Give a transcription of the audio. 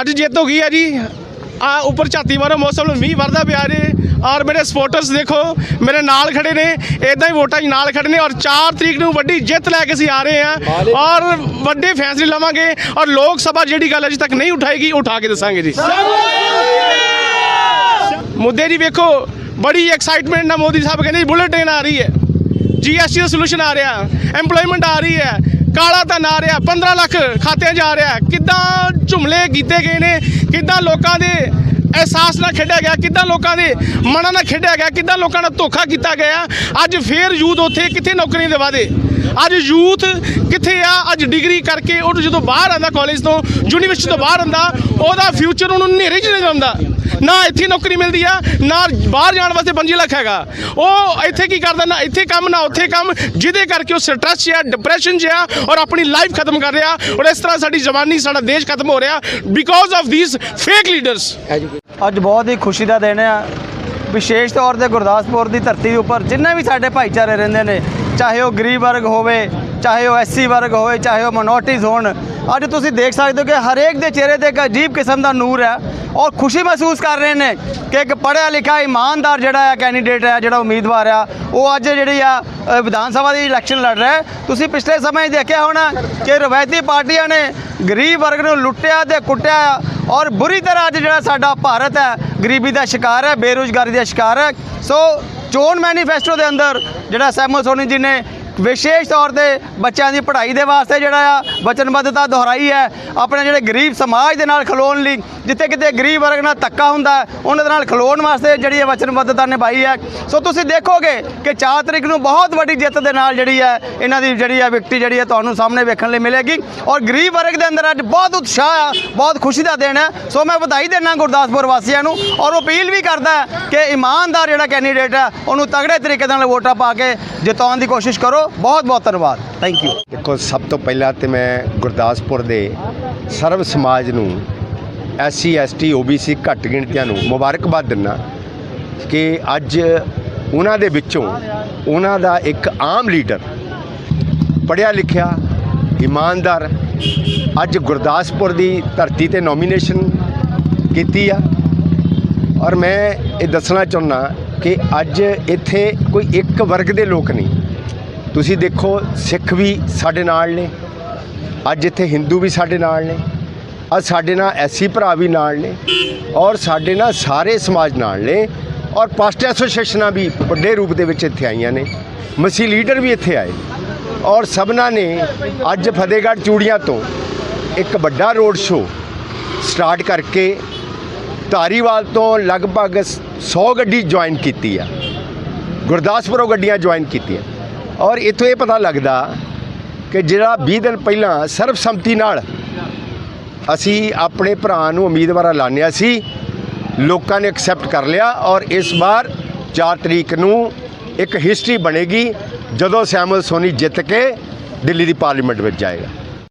ਅੱਜ ਜਿੱਤ ਹੋ ਗਈ ਹੈ ਜੀ। ਆ ਉੱਪਰ ਝਾਤੀ ਮਾਰੋ ਮੌਸਮ ਨੂੰ ਮੀਂਹ ਵਰਦਾ ਪਿਆ ਜੀ। ਔਰ ਮੇਰੇ ਸਪੋਰਟਰਸ ਦੇਖੋ ਮੇਰੇ ਨਾਲ ਖੜੇ ਨੇ ਇਦਾਂ ਹੀ ਵੋਟਾਂ 'ਚ ਨਾਲ ਖੜੇ ਨੇ ਔਰ 4 ਤਰੀਕ ਨੂੰ ਵੱਡੀ ਜਿੱਤ ਲੈ ਕੇ ਅਸੀਂ ਆ ਰਹੇ ਹਾਂ। ਔਰ ਵੱਡੇ ਫੈਸਲੇ ਲਵਾਂਗੇ ਔਰ ਲੋਕ ਸਭਾ ਜਿਹੜੀ ਗੱਲ ਅਜੇ ਤੱਕ ਨਹੀਂ ਉਠਾਏਗੀ ਉਠਾ ਕੇ ਦੱਸਾਂਗੇ ਜੀ। ਮੁੱਦੇ ਜੀ ਵੇਖੋ ਬੜੀ ਐਕਸਾਈਟਮੈਂਟ ਨਾਲ ਮੋਦੀ ਸਾਹਿਬ ਕਹਿੰਦੇ ਬੁਲਟ ਟ੍ਰੇਨ ਆ ਰਹੀ ਹੈ। ਜੀਐਸਟੀ ਦਾ ਸੋਲੂਸ਼ਨ ਆ ਰਿਹਾ। ਐਮਪਲੋਇਮੈਂਟ ਆ ਰਹੀ ਹੈ। ਕਾਲਾ ਧਨ ਆ ਰਿਹਾ। 15 ਲੱਖ ਖਾਤਿਆਂ 'ਚ ਆ ਰਿਹਾ। ਕਿੱਦਾਂ ਝੁਮਲੇ ਕੀਤੇ ਗਏ ਨੇ? ਕਿੱਦਾਂ ਲੋਕਾਂ ਦੇ ਅਹਿਸਾਸ ਨਾਲ ਖੇਡਿਆ ਗਿਆ? ਕਿੱਦਾਂ ਲੋਕਾਂ ਦੇ ਮਨਾਂ ਨਾਲ ਖੇਡਿਆ ਗਿਆ? ਕਿੱਦਾਂ ਲੋਕਾਂ ਨਾਲ ਧੋਖਾ ਕੀਤਾ ਗਿਆ? ਅੱਜ ਫੇਰ ਯੂਥ ਉੱਥੇ ਕਿੱਥੇ ਨੌਕਰੀਆਂ ਦੇ ਵਾਅਦੇ? ਅੱਜ ਯੂਥ ਕਿੱਥੇ ਆ? ਅੱਜ ਡਿਗਰੀ ਕਰਕੇ ਉਹ ਜਦੋਂ ਬਾਹਰ ਆਂਦਾ ਕਾਲਜ ਤੋਂ ਯੂਨੀਵਰਸਿਟੀ ਤੋਂ ਬਾਹਰ ਆਂਦਾ ਉਹਦਾ ਫਿਊਚਰ ਉਹਨੂੰ ਹਨੇਰੇ 'ਚ ਨਹੀਂ ਜਾਂਦਾ। ਨਾ ਇੱਥੇ ਨੌਕਰੀ ਮਿਲਦੀ ਆ, ਨਾ ਬਾਹਰ ਜਾਣ ਵਾਸਤੇ 5 ਲੱਖ ਹੈਗਾ। ਉਹ ਇੱਥੇ ਕੀ ਕਰਦਾ ਨਾ, ਇੱਥੇ ਕੰਮ, ਨਾ ਉੱਥੇ ਕੰਮ, ਜਿਹਦੇ ਕਰਕੇ ਉਹ ਸਟ੍ਰੈਸ 'ਚ ਆ ਡਿਪਰੈਸ਼ਨ 'ਚ ਆ, ਔਰ ਆਪਣੀ ਲਾਈਫ ਖਤਮ ਕਰ ਰਿਹਾ, ਔਰ ਇਸ ਤਰ੍ਹਾਂ ਸਾਡੀ ਜਵਾਨੀ, ਸਾਡਾ ਦੇਸ਼ ਖਤਮ ਹੋ ਰਿਹਾ because of these fake leaders ਅੱਜ ਬਹੁਤ ਹੀ ਖੁਸ਼ੀ ਦਾ ਦਿਨ ਆ। ਵਿਸ਼ੇਸ਼ ਤੌਰ ਤੇ ਗੁਰਦਾਸਪੁਰ ਦੀ ਧਰਤੀ ਉੱਪਰ ਜਿੰਨੇ ਵੀ ਸਾਡੇ ਭਾਈਚਾਰੇ ਰਹਿੰਦੇ ਨੇ, ਚਾਹੇ ਉਹ ਗਰੀਬ ਵਰਗ ਹੋਵੇ, ਚਾਹੇ ਉਹ ਐਸਸੀ ਵਰਗ ਹੋਵੇ, ਚਾਹੇ ਉਹ ਮਿਨੋਰਟੀਜ਼ ਹੋਣ ਅੱਜ ਤੁਸੀਂ ਦੇਖ ਸਕਦੇ ਹੋ ਕਿ ਹਰੇਕ ਦੇ ਚਿਹਰੇ ਤੇ ਇੱਕ ਅਜੀਬ ਕਿਸਮ ਦਾ ਨੂਰ ਹੈ ਔਰ ਖੁਸ਼ੀ ਮਹਿਸੂਸ ਕਰ ਰਹੇ ਨੇ ਕਿ ਇੱਕ ਪੜ੍ਹਿਆ ਲਿਖਿਆ ਇਮਾਨਦਾਰ ਜਿਹੜਾ ਆ ਕੈਂਡੀਡੇਟ ਹੈ, ਜਿਹੜਾ ਉਮੀਦਵਾਰ ਆ, ਉਹ ਅੱਜ ਜਿਹੜੀ ਆ ਵਿਧਾਨ ਸਭਾ ਦੀ ਇਲੈਕਸ਼ਨ ਲੜ ਰਿਹਾ ਤੁਸੀਂ ਪਿਛਲੇ ਸਮੇਂ 'ਚ ਦੇਖਿਆ ਹੋਣਾ ਕਿ ਰਵਾਇਤੀ ਪਾਰਟੀਆਂ ਨੇ ਗਰੀਬ ਵਰਗ ਨੂੰ ਲੁੱਟਿਆ ਤੇ ਕੁੱਟਿਆ ਔਰ ਬੁਰੀ ਤਰ੍ਹਾਂ ਅੱਜ ਜਿਹੜਾ ਸਾਡਾ ਭਾਰਤ ਹੈ, ਗਰੀਬੀ ਦਾ ਸ਼ਿਕਾਰ ਹੈ, ਬੇਰੁਜ਼ਗਾਰੀ ਦਾ ਸ਼ਿਕਾਰ ਹੈ। ਸੋ ਚੋਣ ਮੈਨੀਫੈਸਟੋ ਦੇ ਅੰਦਰ ਜਿਹੜਾ ਸੈਮੋ ਸੋਨੀ ਜੀ ਨੇ ਵਿਸ਼ੇਸ਼ ਤੌਰ ਤੇ ਬੱਚਿਆਂ ਦੀ ਪੜ੍ਹਾਈ ਦੇ ਵਾਸਤੇ ਜਿਹੜਾ ਆ ਵਚਨਬੱਧਤਾ ਦੁਹਰਾਈ ਹੈ, ਆਪਣੇ ਜਿਹੜੇ ਗਰੀਬ ਸਮਾਜ ਦੇ ਨਾਲ ਖਲੋਣ ਲਈ, ਜਿੱਥੇ ਕਿਤੇ ਗਰੀਬ ਵਰਗ ਨਾਲ ਧੱਕਾ ਹੁੰਦਾ ਉਹਨਾਂ ਦੇ ਨਾਲ ਖਲੋਣ ਵਾਸਤੇ ਜਿਹੜੀ ਇਹ ਵਚਨਬੱਧਤਾ ਨਿਭਾਈ ਹੈ। ਸੋ ਤੁਸੀਂ ਦੇਖੋਗੇ ਕਿ 4 ਤਰੀਕ ਨੂੰ ਬਹੁਤ ਵੱਡੀ ਜਿੱਤ ਦੇ ਨਾਲ ਜਿਹੜੀ ਹੈ, ਇਹਨਾਂ ਦੀ ਜਿਹੜੀ ਹੈ ਵਿਕਟੀ ਜਿਹੜੀ ਹੈ ਤੁਹਾਨੂੰ ਸਾਹਮਣੇ ਵੇਖਣ ਲਈ ਮਿਲੇਗੀ। ਔਰ ਗਰੀਬ ਵਰਗ ਦੇ ਅੰਦਰ ਅੱਜ ਬਹੁਤ ਉਤਸ਼ਾਹ ਆ, ਬਹੁਤ ਖੁਸ਼ੀ ਦਾ ਦਿਨ ਹੈ। ਸੋ ਮੈਂ ਵਧਾਈ ਦੇਣਾ ਗੁਰਦਾਸਪੁਰ ਵਾਸੀਆਂ ਨੂੰ ਔਰ ਉਹ ਅਪੀਲ ਵੀ ਕਰਦਾ ਕਿ ਇਮਾਨਦਾਰ ਜਿਹੜਾ ਕੈਂਡੀਡੇਟ ਹੈ, ਉਹਨੂੰ ਤਗੜੇ ਤਰੀਕੇ ਨਾਲ ਵੋਟਾਂ ਪਾ ਕੇ ਜਿਤਾਉਣ ਦੀ ਕੋਸ਼ਿਸ਼ ਕਰੋ। ਬਹੁਤ ਬਹੁਤ ਧੰਨਵਾਦ। ਥੈਂਕ ਯੂ ਦੇਖੋ, ਸਭ ਤੋਂ ਪਹਿਲਾਂ ਤੇ ਮੈਂ ਗੁਰਦਾਸਪੁਰ ਦੇ ਸਰਵ ਸਮਾਜ ਨੂੰ, ਐਸਸੀ, ਐਸਟੀ, ਓਬੀਸੀ ਘੱਟ ਗਿਣਤੀਆਂ ਨੂੰ ਮੁਬਾਰਕਬਾਦ ਦਿੰਦਾ ਕਿ ਅੱਜ ਉਹਨਾਂ ਦੇ ਵਿੱਚੋਂ ਉਹਨਾਂ ਦਾ ਇੱਕ ਆਮ ਲੀਡਰ ਪੜ੍ਹਿਆ ਲਿਖਿਆ, ਇਮਾਨਦਾਰ, ਅੱਜ ਗੁਰਦਾਸਪੁਰ ਦੀ ਧਰਤੀ ਤੇ ਨੋਮੀਨੇਸ਼ਨ ਕੀਤੀ ਆ। ਔਰ ਮੈਂ ਇਹ ਦੱਸਣਾ ਚਾਹੁੰਦਾ ਕਿ ਅੱਜ ਇੱਥੇ ਕੋਈ ਇੱਕ ਵਰਗ ਦੇ ਲੋਕ ਨਹੀਂ ਤੁਸੀਂ ਦੇਖੋ, ਸਿੱਖ ਵੀ ਸਾਡੇ ਨਾਲ ਨੇ। ਅੱਜ ਇੱਥੇ ਹਿੰਦੂ ਵੀ ਸਾਡੇ ਨਾਲ ਨੇ। ਅੱਜ ਸਾਡੇ ਨਾਲ ਐਸੀ ਭਰਾ ਵੀ ਨਾਲ ਨੇ। ਔਰ ਸਾਡੇ ਨਾਲ ਸਾਰੇ ਸਮਾਜ ਨਾਲ ਨੇ। ਔਰ ਪਾਸਟ ਐਸੋਸੀਏਸ਼ਨਾਂ ਵੀ ਵੱਡੇ ਰੂਪ ਦੇ ਵਿੱਚ ਇੱਥੇ ਆਈਆਂ ਨੇ। ਮਸੀ ਲੀਡਰ ਵੀ ਇੱਥੇ ਆਏ। ਔਰ ਸਭਨਾਂ ਨੇ ਅੱਜ ਫਤਿਹਗੜ੍ਹ ਚੂੜੀਆਂ ਤੋਂ ਇੱਕ ਵੱਡਾ ਰੋਡ ਸ਼ੋਅ ਸਟਾਰਟ ਕਰਕੇ ਧਾਰੀਵਾਲ ਤੋਂ ਲਗਭਗ 100 ਗੱਡੀ ਜੁਆਇਨ ਕੀਤੀ ਆ। ਗੁਰਦਾਸਪੁਰੋਂ ਗੱਡੀਆਂ ਜੁਆਇਨ ਕੀਤੀਆਂ। ਔਰ ਇਥੋਂ ਇਹ ਪਤਾ ਲੱਗਦਾ ਕਿ ਜਿਹੜਾ 20 ਦਿਨ ਪਹਿਲਾਂ ਸਰਬਸੰਮਤੀ ਨਾਲ ਅਸੀਂ ਆਪਣੇ ਭਰਾ ਨੂੰ ਉਮੀਦਵਾਰ ਐਲਾਨਿਆ ਸੀ, ਲੋਕਾਂ ਨੇ ਐਕਸੈਪਟ ਕਰ ਲਿਆ ਔਰ ਇਸ ਵਾਰ 4 ਤਰੀਕ ਨੂੰ ਇੱਕ ਹਿਸਟਰੀ ਬਣੇਗੀ ਜਦੋਂ ਸੈਮਲ ਸੋਨੀ ਜਿੱਤ ਕੇ ਦਿੱਲੀ ਦੀ ਪਾਰਲੀਮੈਂਟ ਵਿੱਚ ਜਾਏਗਾ।